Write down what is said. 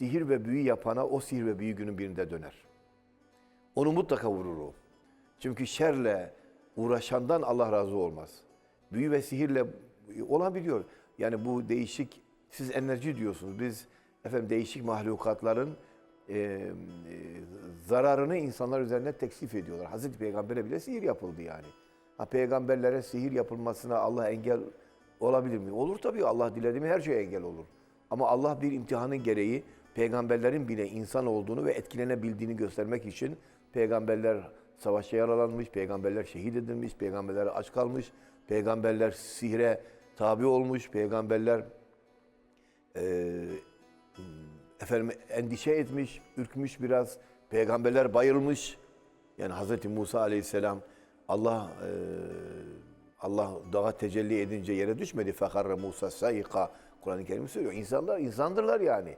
sihir ve büyü yapana o sihir ve büyü günün birinde döner. Onu mutlaka vurur o. Çünkü şerle uğraşandan Allah razı olmaz. Büyü ve sihirle olabiliyor. Yani bu değişik, siz enerji diyorsunuz. Biz efendim değişik mahlukatların e, e, zararını insanlar üzerine teksif ediyorlar. Hazreti Peygamber'e bile sihir yapıldı yani. Ha, peygamberlere sihir yapılmasına Allah engel olabilir mi? Olur tabii Allah diledi mi her şeye engel olur. Ama Allah bir imtihanın gereği peygamberlerin bile insan olduğunu ve etkilenebildiğini göstermek için peygamberler savaşta yaralanmış, peygamberler şehit edilmiş, peygamberler aç kalmış, peygamberler sihre tabi olmuş, peygamberler e, efendim endişe etmiş, ürkmüş biraz. Peygamberler bayılmış. Yani Hazreti Musa Aleyhisselam Allah e, Allah dağa tecelli edince yere düşmedi. Fekarre Musa sayika. Kur'an-ı Kerim söylüyor. İnsanlar insandırlar yani.